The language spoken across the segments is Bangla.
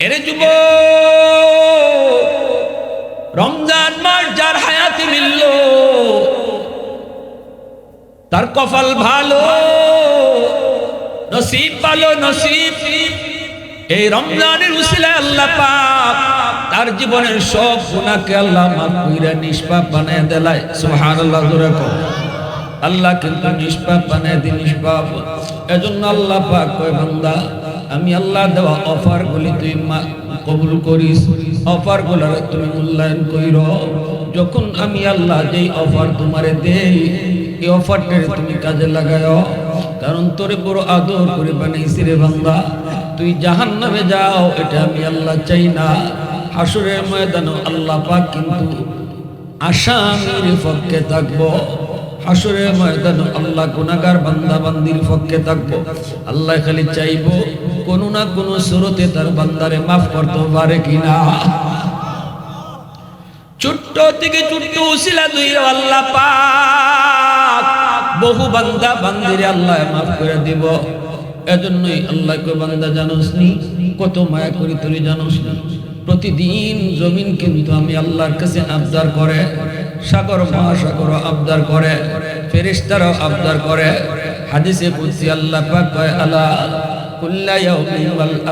এরে যুব রমজান মাস যার হায়াতে মিলল, তার কপাল ভালো, নসিব ভালো, নসিব। এই রমজানের উসিলায় আল্লাহ পাক তার জীবনের সব গুণাকে আল্লাহ মাফ নিষ্পাপ বানায় দেলায়। সুবহানাল্লাহ, জোরে কও। আল্লাহ কিন্তু নিষ্পাপ বানায় দি নিষ্পাপ। এজন্য আল্লাহ পাক কয়, বান্দা আমি আল্লাহ দেওয়া অফার গুলি তুই কবুল করিস। অফারগুলার তুমি মূল্যায়ন কইর। যখন আমি আল্লাহ যেই অফার তোমারে দেই, এই অফারটা তুমি কাজে লাগায়। কারণ তোরে বড় আদর করে বানাইছি রে বান্দা। তুই জাহান নামে যাও, এটা আমি আল্লাহ চাই না। হাসুরের ময়দানও আল্লাহ পাক কিন্তু আসামির পক্ষে থাকব। হাসুরের ময়দান আল্লাহ গুনাগার বান্দা বান্দির পক্ষে থাকব। আল্লাহ খালি চাইব কোনো না কোনো সুরতে তার বান্দারে মাফ করতে পারে কিনা? ছোট্ট থেকে ছোট্ট উসিলা দুই আল্লাহ পাক বহু বান্দা বান্দিরে আল্লাহ মাফ করে দিব। এজন্যই আল্লাহকে বান্দা জানোস কত মায়া করি তুই জানোস প্রতিদিন জমিন কিন্তু আমি আল্লাহর কাছে আবদার করে, সাগর মহাসাগর আবদার করে, ফেরেশতারাও আবদার করে। হাদিসে কুদসি আল্লাহ পাক কয়, আলা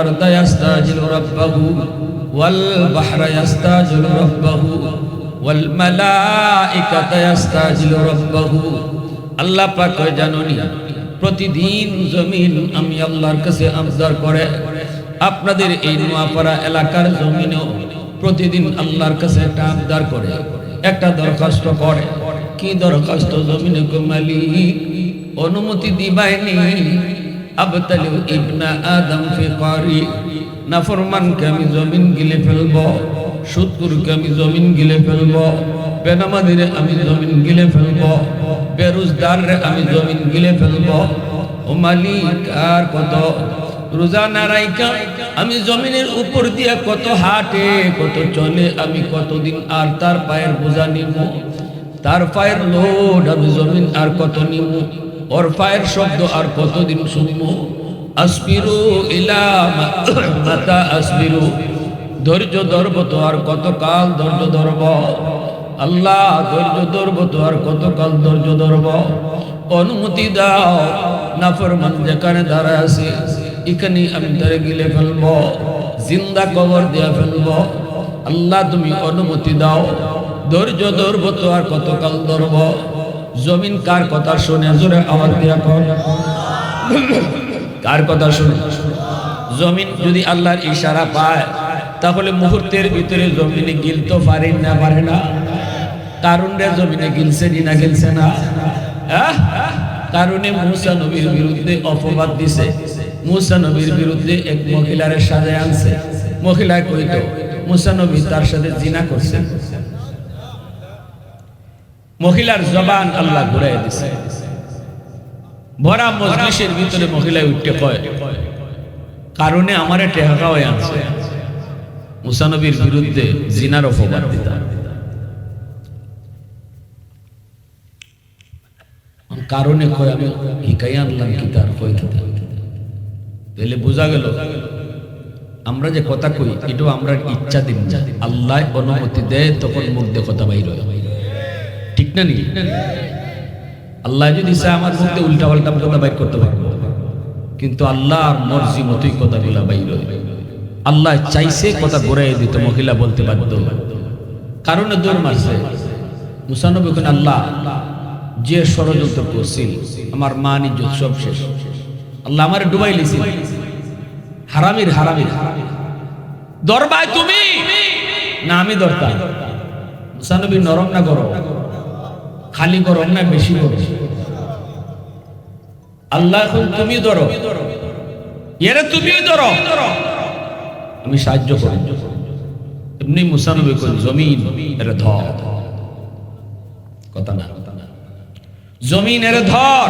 আরদা ইয়াস্তাজিলু রাব্বাহু, ওয়াল বাহরা ইয়াস্তাজিলু রাব্বাহু, ওয়াল মালাইকাতা ইয়াস্তাজিলু রাব্বাহু। আল্লাহ পাক জানোনি প্রতিদিন জমিন আমি আল্লাহর কাছে আবদার করে। আপনাদের এই নোয়াপাড়া এলাকার জমিনেও প্রতিদিন আল্লাহর কাছে একটা আবদার করে, একটা দরখাস্ত করে। কি দরখাস্ত? জমিনে মালিক অনুমতি দিবাইনি আবতালি ইবনা আদম ফি কারি নাফরমানকে আমি জমিন গিলে ফেলব সুদকুরকে আমি জমিন গিলে ফেলব, বেনামাদিরে আমি জমিন গিলে ফেলব বেরোজগারে আমি জমিন গিলে ফেলব। ও মালিক আর কত? রোজানা রাইকা আমি জমিনের উপর দিয়ে কত হাঁটে, কত চলে আমি কতদিন আর তার পায়ের বোঝা নিব তার পায়ের লোড আমি জমিন আর কত নিব ওর শব্দ আর কতদিন শুনব? আসবিরু ইলা মাতা ধৈর্য ধরব তো আর কতকাল ধৈর্য ধরব? আল্লাহ, ধৈর্য ধরব তো আর কতকাল ধৈর্য ধরব? অনুমতি দাও, নাফরমান যেখানে দাঁড়ায় আছে, এখানে আমি তারে গিলে ফেলব, জিন্দা কবর দিয়া ফেলব। আল্লাহ, তুমি অনুমতি দাও, ধৈর্য ধরব তো আর কতকাল ধরব? জমিন কার কথা শুনে? জোরে আমার দিয়া কর কার কথা শুনে? জমিন যদি আল্লাহর ইশারা পায়, তাহলে মুহূর্তের ভিতরে জমিনে গিলতে পারে না পারে না। কারণে জমিনে গিলছে নি গিলছে না? কারণে মুসা নবীর বিরুদ্ধে অপবাদ দিছে। মুসা নবীর বিরুদ্ধে এক মহিলারে সাজায় আনছে। মহিলা কইতো, মুসা নবী তার সাথে জিনা করছে। মহিলার জবান আল্লাহ ঘুরাই দিছে। ভরা মজলিসের ভিতরে মহিলায় উঠতে কয়, কারণে আমারে টেহাকা হয়ে আনছে। মুসানবীর বিরুদ্ধে জিনার অপবাদ দিতা কারণে কয়, আমি হিকাই আনলাম কি তার কয় কি তাহলে বোঝা গেল, আমরা যে কথা কই, এটাও আমরা ইচ্ছা দিন আল্লাহ অনুমতি দেয়, তখন মুখ দিয়ে কথা বাইর হয়। ঠিক না নি আল্লাহ যদি চায় আমার মুখ দিয়ে উল্টা পাল্টা কথা বাইর করতে পারব। কিন্তু আল্লাহর মর্জি মতোই কথাগুলা বাইর আল্লাহ চাইছে কথা ঘুরাই দিত, মহিলা বলতে বাধ্য। কারণে দৌড় মারছে মুসানবী কোন আল্লাহ, যে ষড়যন্ত্র করছিল, আমার মা নিজ সব শেষ। আল্লাহ আমার ডুবাই লিছিল হারামির হারামির। দরবায় তুমি? না, আমি দরতাম মুসানবী নরম না গরম? খালি গরম না বেশি গরম? আল্লাহ এখন তুমি ধরো। এরে তুমিও ধরো। আমি সাহায্য করি। এমনি মুসানবী জমিন, এরে ধর। কথা না। জমিন, এরে ধর।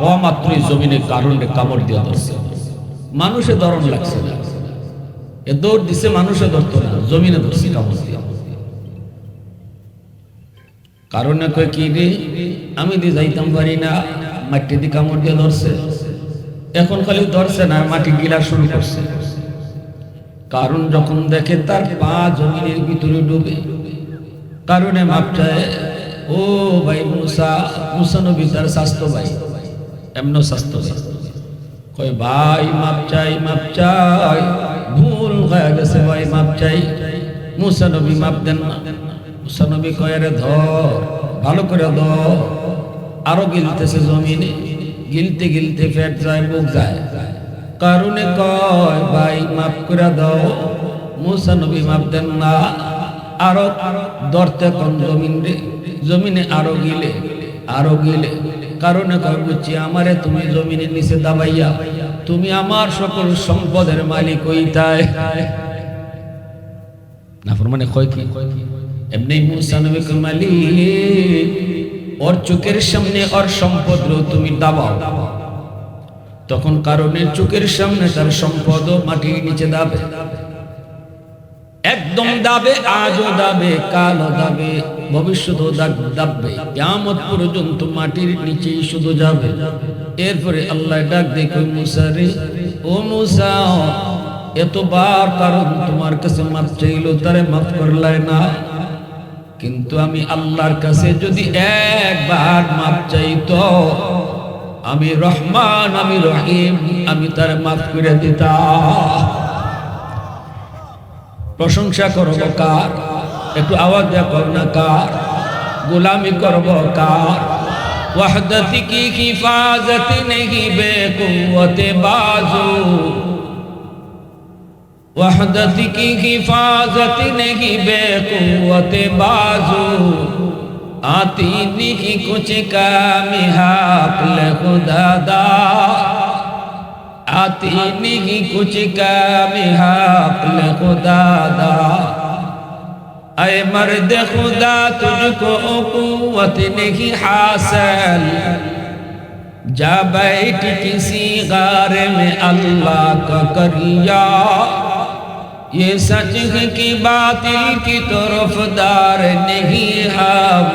ও মাত্রই জমিনে কারণে কামড় দিয়ে ধরছে। মানুষে ধরন লাগছে না। এ দৌড় দিছে, মানুষে ধরতো না। জমিনে ধরছে, কামড় দিয়ে। কারণে কয় কি রে? আমি দিয়ে যাইতাম পারি না মাটি দিয়ে কামড় দিয়ে ধরছে। এখন খালি ধরছে না মাটি গিলা শুরু করছে। কারণ যখন দেখে তার পা জমিনের ভিতরে ডুবে। কারণে মাপ ও ভাই মুসা মুসা নবী তার স্বাস্থ্য ভাই। এমন স্বাস্থ্য কয়, ভাই, মাপ চাই মাপ চাই। ভুল হয়ে গেছে ভাই, মাপ চাই। মুসা নবী মাপ দেন না। মুসা নবী কয় ধর, ভালো করে ধর। আরও গিলতেছে জমিনে, গিলতে গিলতে ফেট যায়, বুক যায়। কারণে কয়, ভাই, মাফ করে দাও। মুসা নবী মাপ দেন না। আরও দরতে কোন জমিন রে। জমিনে আরও গিলে আরও গিলে। কারণে কয়, বুঝছি আমারে তুমি জমিনের নিচে দাবাইয়া, তুমি আমার সকল সম্পদের মালিক হইতায়। না মানে কয় কি? কয় মুসা নবী কয় মালিক ওর চোখের সামনে ওর সম্পদ তুমি দাবাও। তখন কারণে চোখের সামনে তার সম্পদ মাটির নিচে দাবে। একদম দাবে, আজও দাবে, কালও দাবে, ভবিষ্যতেও দাববে। কেমন পর্যন্ত মাটির নিচেই শুধু যাবে। এরপরে আল্লাহ ডাক দেখো মুসারে ও মুসা, এতবার কারণ তোমার কাছে মাপ চাইলো তারে মাফ করলাই না। কিন্তু আমি আল্লাহর কাছে যদি একবার মাপ চাইত, আমি রহমান, আমি রহিম, আমি তার মাফ করে দিতাম। প্রশংসা করব কার? একটু আওয়াজ দেওয়া কর না কার? গোলামি করব কার? ওয়াহদতি কি হিফাজত নেহি বেকুতে বাজু। वहदत की हिफाजत नहीं, बेकुवत बाजू। आती नहीं कुछ काम हाकल खुदा आती नहीं कुछ काम हाकल खुदा अय मर्द खुदा, तुझको कुवत नहीं हासिल। जा बैठ किसी गार में अल्लाह का करिया। یہ سچ کی باطل کی طرف دار نہیں ہم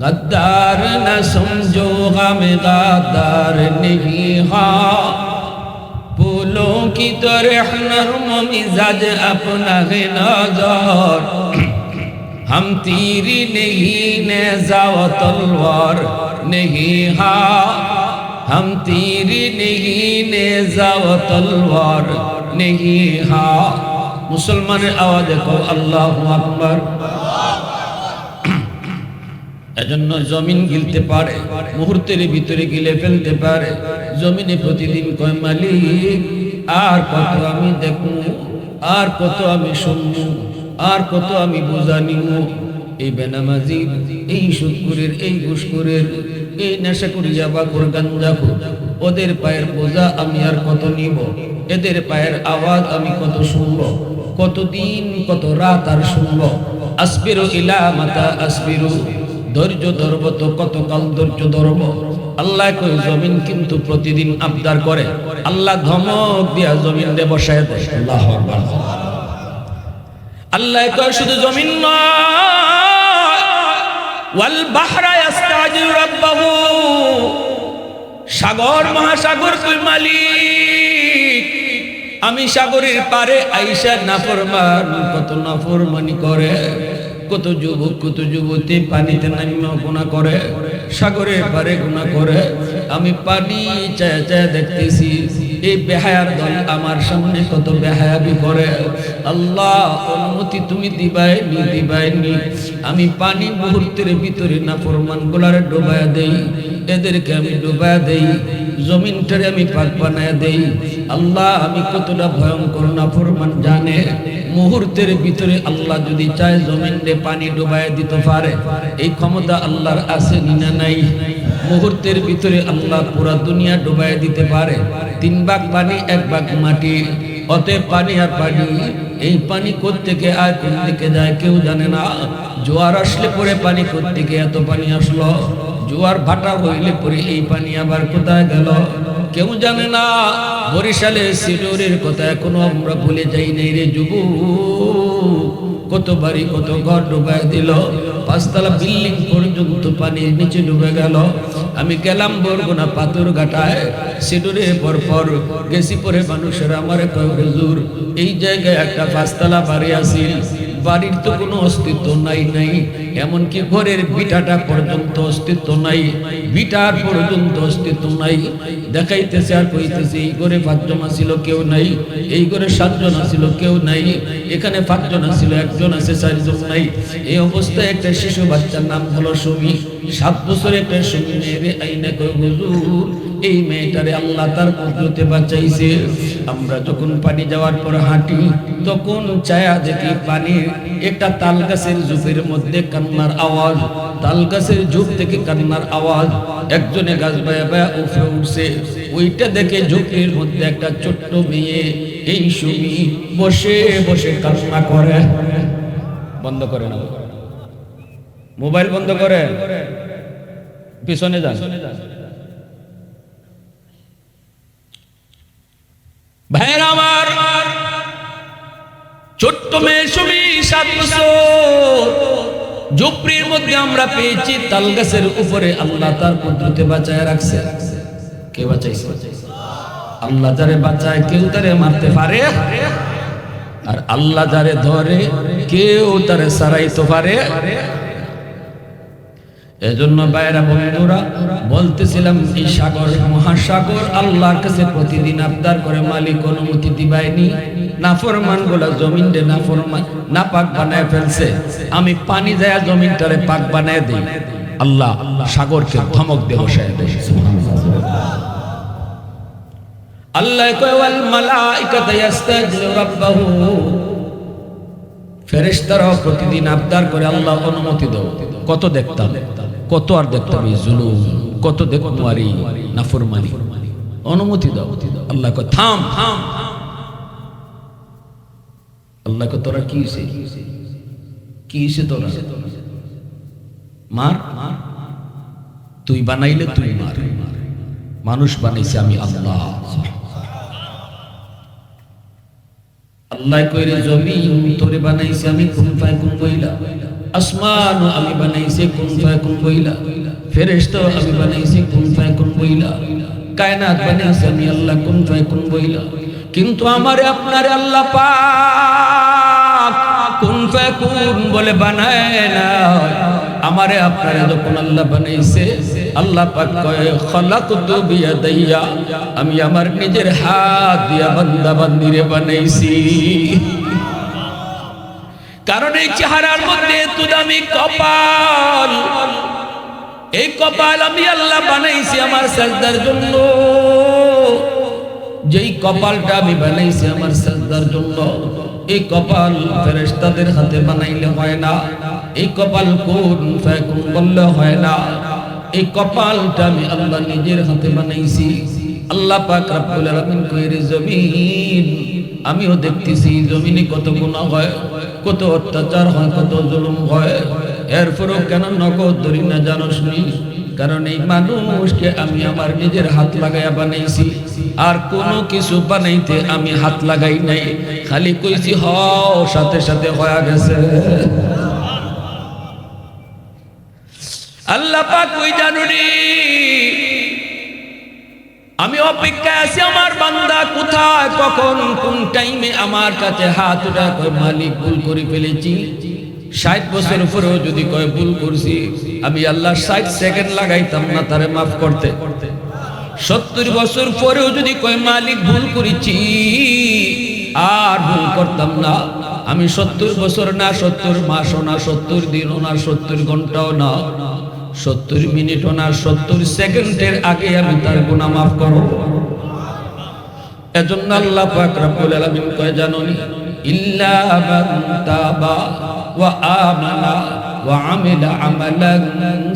غدار نہ سمجھو غم غدار نہیں ہاں پھولوں کی طرح نرم مزاج اپنا ہے جار ہم تیری نہیں نیزا و تلوار نہیں ہاں ہم تیری نہیں نیزا و تلوار নেহি হা। মুসলমানের আল্লাহ আকবর। এজন্য জমিন গিলতে পারে, মুহূর্তের ভিতরে গিলে ফেলতে পারে। জমিনে প্রতিদিন কয়, মালিক, আর কত আমি দেখ আর কত আমি শুনব, আর কত আমি বোঝা নিব। এই বেনামাজি এই শুকুরের, এই ঘুষকুরের এই নেশা করি যাবা কর গাঞ্জা ওদের পায়ের বোঝা আমি আর কত নিব? এদের পায়ের আওয়াজ আমি কত শুনব? কতদিন, কত রাত আর শুনব? আসবিরু ইলা মাতা আসবিরু। ধৈর্য ধরব তো কতকাল ধৈর্য ধরব? আল্লাহ কই, জমিন কিন্তু প্রতিদিন আবদার করে। আল্লাহ ধমক দিয়া জমিন রে বসায় দেয়। আল্লাহ আল্লাহ কয় শুধু জমিন নয়। সাগর মহাসাগর কই মালিক। আমি সাগরের পারে আইসা নাফরমান, কত নাফরমানি করে, কত যুবক, কত যুবতী পানিতে নামিমা গুণা করে, সাগরের পারে গুণা করে। আমি পানি চায় চায় দেখতেছি এই বেহায়ার দল আমার সামনে কত বেহায়াবি করে। আল্লাহ, অনুমতি তুমি দিবাই নি দিবাই নি। আমি পানি মুহূর্তের ভিতরে না ফরমান গোলারে ডোবায়া দেই। এদেরকে আমি ডোবায়া দেই। জমিনটারে আমি পাক বানায় দেই। আল্লাহ, আমি কতটা ভয়ঙ্কর না ফরমান জানে। মুহূর্তের ভিতরে আল্লাহ যদি চায় জমিনে পানি ডুবায় দিতে পারে। এই ক্ষমতা আল্লাহর আছে না নাই? মুহূর্তের ভিতরে আল্লাহ পুরা দুনিয়া ডুবায় দিতে পারে। তিন ভাগ পানি, এক ভাগ মাটি। অতএব পানি আর পানি, এই পানি থেকে আর কোন দিকে যায় কেউ জানে না। জোয়ার আসলে পরে পানি থেকে এত পানি আসলো? জোয়ার ভাটা হইলে পরে এই পানি আবার কোথায় গেল? কেউ জানে না। বরিশালের সিডোরের কথা এখনও আমরা ভুলে যাই নাই রে যুবু কত বাড়ি, কত ঘর ডুবাই দিল। পাঁচতলা বিল্ডিং পর্যন্ত পানির নিচে ডুবে গেল। আমি গেলাম বরগুনা পাথর ঘাটায়। সিডুরে পর পর গেছি পরে মানুষের আমার কয়, হুজুর, এই জায়গায় একটা পাঁচতলা বাড়ি আছিল। বাড়ির তো কোনো অস্তিত্ব নাই নাই। এমনকি ঘরের বিটাটা পর্যন্ত অস্তিত্ব নাই, বিটার পর্যন্ত অস্তিত্ব নাই। দেখাইতেছে আর কইতেছে, এই ঘরে পাঁচজন ছিল কেউ নাই। এই ঘরে সাতজন ছিল কেউ নাই। এখানে পাঁচজন ছিল একজন আছে, চারজন নাই। এই অবস্থায় একটা শিশু বাচ্চার নাম হলো সুমি। সাত বছর একটা সুমি মেয়েরে আইনা কয়, হুজুর এই মেয়েটারে আল্লাহ তার কুদরতে বাঁচাইছে। আমরা যখন পানি যাওয়ার পর হাঁটি, তখন ছায়া দেখি পানির একটা তাল গাছের ঝুপের মধ্যে কান্নার আওয়াজ। তাল গাছের ঝুপ থেকে কান্নার আওয়াজ। একজনে গাছ বায়া বায়া উঠে উঠছে। ওইটা দেখে ঝুপের মধ্যে একটা ছোট্ট মেয়ে এই সুমি বসে বসে কান্না করে। বন্ধ করে না মোবাইল বন্ধ করে। পিছনে যান ভাইয়ের আমার ছোট্ট মেয়ে সুমি সাত মধ্যে আমরা পেয়েছি তাল গাছের উপরে আল্লাহ তার কুদরতে বাঁচায় রাখছে। কে বাঁচাইছে? আল্লাহ যারে বাঁচায়, কেউ তারে মারতে পারে, আর আল্লাহ যারে ধরে, কেউ তারে সারাইতে পারে। এজন্য বাইরা বন্ধুরা, বলতেছিলাম এই সাগর, মহাসাগর আল্লাহর কাছে প্রতিদিন আবদার করে মালিক অনুমতি দিবাইনি। নাফরমানগুলা জমিন রে নাফরমান না পাক বানায় ফেলছে। আমি পানি যায় পাক বানায় দিই। আল্লাহ সাগরকে ধমক আল্লাহ রাব্বাহু। প্রতিদিন আবদার করে আল্লাহ অনুমতি দাও। কত দেখতাম? কত আর দেখতাম এই জুলুম? কত দেখতাম আর এই নাফরমানি? অনুমতি দাও। আল্লাহ থাম থাম। আল্লাহ কয়, তোরা কি হইছে? কি হইছে তোরা? মার? তুই বানাইলে তুই মার। মানুষ বানাইছে আমি আল্লাহ। আল্লাহ কইরে জমি তোরে বানাইছে আমি কোন ফায় কোন বইলা আসমান আমি বানাইছে, কোন ফায় কোন বইলা। ফেরেশতা আমি বানাইছে, কোন ফায় কোন বইলা। কায়নাত বানাইছে আমি, আল্লাহ, কোন ফায় কোন বইলা। কিন্তু আমারে আপনারে আল্লাহ পাক কোন ফায় কোন বলে বানায় না আমারে আপনারে যখন আল্লাহ বানাইছে, আল্লাহ পাক কয়, খলাকতু বিয়াদাইয়া আমি আমার নিজের হাত দিয়া বান্দা বান্দিরে বানাইছি। কারণ এই চেহারার মধ্যে এত দামি কপাল। এই কপাল আমি আল্লাহ বানাইছি আমার সাজদার জন্য। যেই কপালটা আমি বানাইছি আমার সাজদার জন্য, এই কপাল ফেরেশতাদের হাতে বানাইলে হয় না। এই কপাল কোন ফায়কুন বললে হয় না। এই কপালটা আমি আল্লাহ নিজের হাতে বানাইছি। আল্লাহ পাক রব্বুল আলামিন কইরে, জমিন, আমিও দেখতেছি, জমিনে কত গুনাহ হয়। কত অত্যাচার হয়, কত জুলুম হয়, এরপরও কেন নগদ ধরি না জানোস নি? কারণ এই মানুষকে আমি আমার নিজের হাত লাগাইয়া বানাইছি, আর কোনো কিছু বানাইতে আমি হাত লাগাই নাই, খালি কইছি, হ, সাথে সাথে হয়ে গেছে। আল্লাহ পাক কই জানুনি? আমি অপেক্ষায় আছি, আমার বান্দা কোথায়, কখন, কোন টাইমে আমার কাছে হাত উঠা কয় মালিক ভুল করে ফেলেছি। ষাট বছর উপরেও যদি কয় ভুল করছি, আমি আল্লাহ ষাট সেকেন্ড লাগাইতাম না, তারে মাফ করতে। সত্তর বছর পরেও যদি কয় মালিক ভুল করেছি, আর ভুল করতাম না। আমি সত্তর বছর না, সত্তর মাসও না, সত্তর দিনও না, সত্তর ঘন্টাও না। সত্তর মিনিটও না সত্তর সেকেন্ডের আগে আমি তার গুণা মাফ করো এজন্য আল্লাহ পাক রব্বুল আলামিন কয় জানোনি ইল্লা মান তাবা ওয়া আমানা ওয়া আমিলা আমালান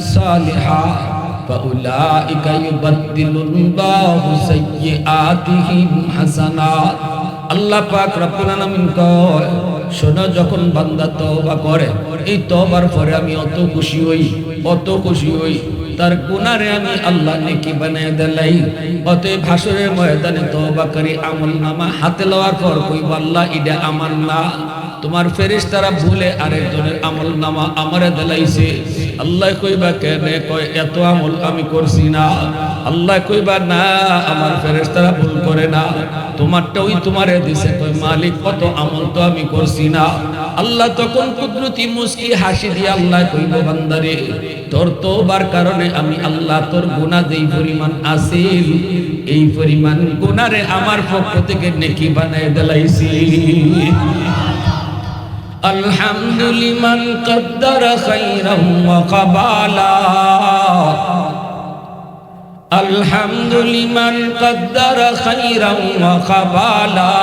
সালিহা فأولئك يبدل الله سيئاتهم حسنات আল্লাহ পাক রব্বুল আলামিন কয় শোনো যখন বান্দা তওবা করে, এই তওবার পরে আমি অত খুশি হই, অত খুশি হই। তার গুনারে আমি আল্লাহ নেকি বানিয়ে দিলাই। অতএব ভাসরের ময়দানে তওবা করি, আমল নামা হাতে লওয়ার পর কইব, আল্লাহ ইডা আমার না। তোমার ফেরেশ তারা ভুলে আরেকজনের আমল নামা আমারে দিলাইছে। আল্লাহ কইবা, কেন কয়, এত আমল আমি করছি না। আল্লাহ কইবা, না, আমার ফেরেশ তারা ভুল করে না। তোমারটা ওই তোমারে দিছে। কয়, মালিক, কত আমল তো আমি করছি না। আল্লাহ তখন কুদরতি মুস্কি হাসি দিয়ে আল্লাহ কইব, বান্দারে, তোর তোবার কারণে আমি আল্লাহ, তোর গুনাহ যেই পরিমাণ আসিল এই পরিমাণ গুনারে আমার পক্ষ থেকে নেকি বানায় দিলাইছি। الحمد لمن قدر خيرا وقبالا. الحمد لمن قدر خيرا وقبالا.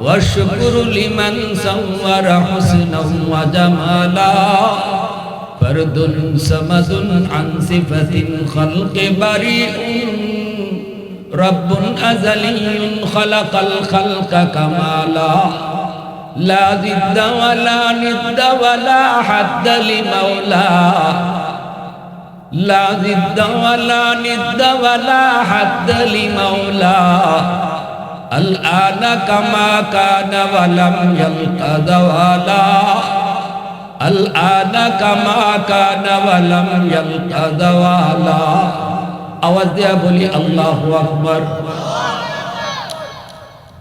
والشكر لمن سور حسنا وجمالا فرد سمد عن صفة الخلق بريء. رب أزلي خلق الخلق كمالا. لا ضد ولا ند ولا حد لمولاه لا ضد ولا ند ولا حد لمولاه الآن كما كان ولم يلق دوالا الآن كما كان ولم يلق دوالا أوزع بلي الله أكبر.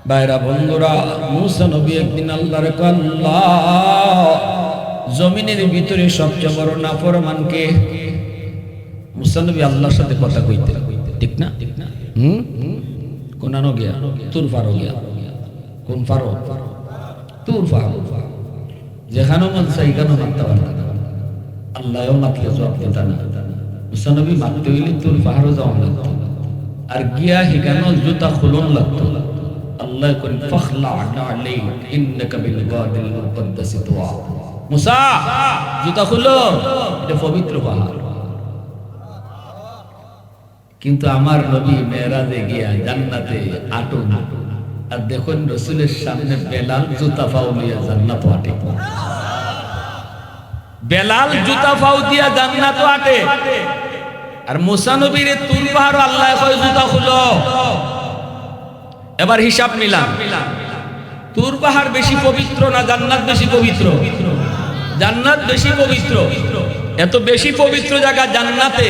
বাইরা বন্ধুরা, মুসা নবী একদিন আল্লাহর আল্লাহ জমিনের ভিতরে সবচেয়ে বড় নাফরমানকে মুসা নবী আল্লাহর সাথে কথা কইতে ঠিক না ঠিক না? হুম? কোনানো গিয়া তুর গিয়া কোন তুর মন চাই আল্লাহও মাতলে জবাব দিতা না। মুসা নবী হইলে তুর যাওয়া লাগতো। আর গিয়া হিগানো জুতা খুলন লাগতো। কিন্তু আমার নবী মেরাজে গিয়া জান্নাতে আটো আর দেখুন রসুলের সামনে বেলাল জুতা পাও নিয়ে জান্নাত আটে। বেলাল জুতা পাও দিয়া জান্নাত আটে। আর মুসা নবীর তুর পাহাড়, আল্লাহ জুতা খুলো। এবার হিসাব নিলাম তুর পাহাড় বেশি পবিত্র না জান্নাত বেশি পবিত্র? জান্নাত বেশি পবিত্র। এত বেশি পবিত্র জায়গা জান্নাতে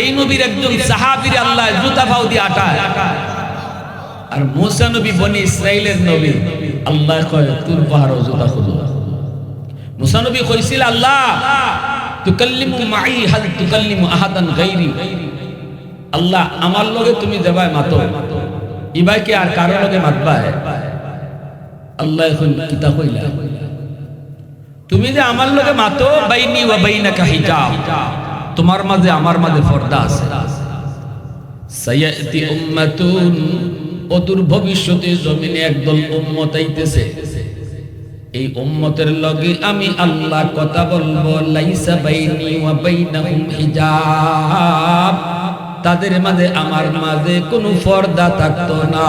এই নবীর একজন সাহাবীর আল্লাহ জুতা ফাউ দিয়ে আটায়। আর মুসা নবী বনি ইসরাইলের নবী আল্লাহ কয়, তুর পাহাড় জুতা খুলো। মুসা নবী কইছিল, আল্লাহ, তুকাল্লিমু মাই, হাল তুকাল্লিমু আহাদান গায়রি আল্লাহ, আমার লগে তুমি দেবায় মাতো। ইবাইকে আর কারও লগে মাতবায় আল্লাহ এখন কিতা কইলা? তুমি যে আমার লগে মাতো, বাইনি ওয়া বাইনাকা হিজাব। তোমার মাঝে আমার মাঝে পর্দা আছে। সায়াতি উম্মাতুন অদূর ভবিষ্যতে জমিনে একদল উম্মত আইতেছে। এই উম্মতের লগে আমি আল্লাহ কথা বলব, লাইসা বাইনি ওয়া বাইনাহুম হিজাব। তাদের মাঝে আমার মাঝে কোনো পর্দা থাকতো না।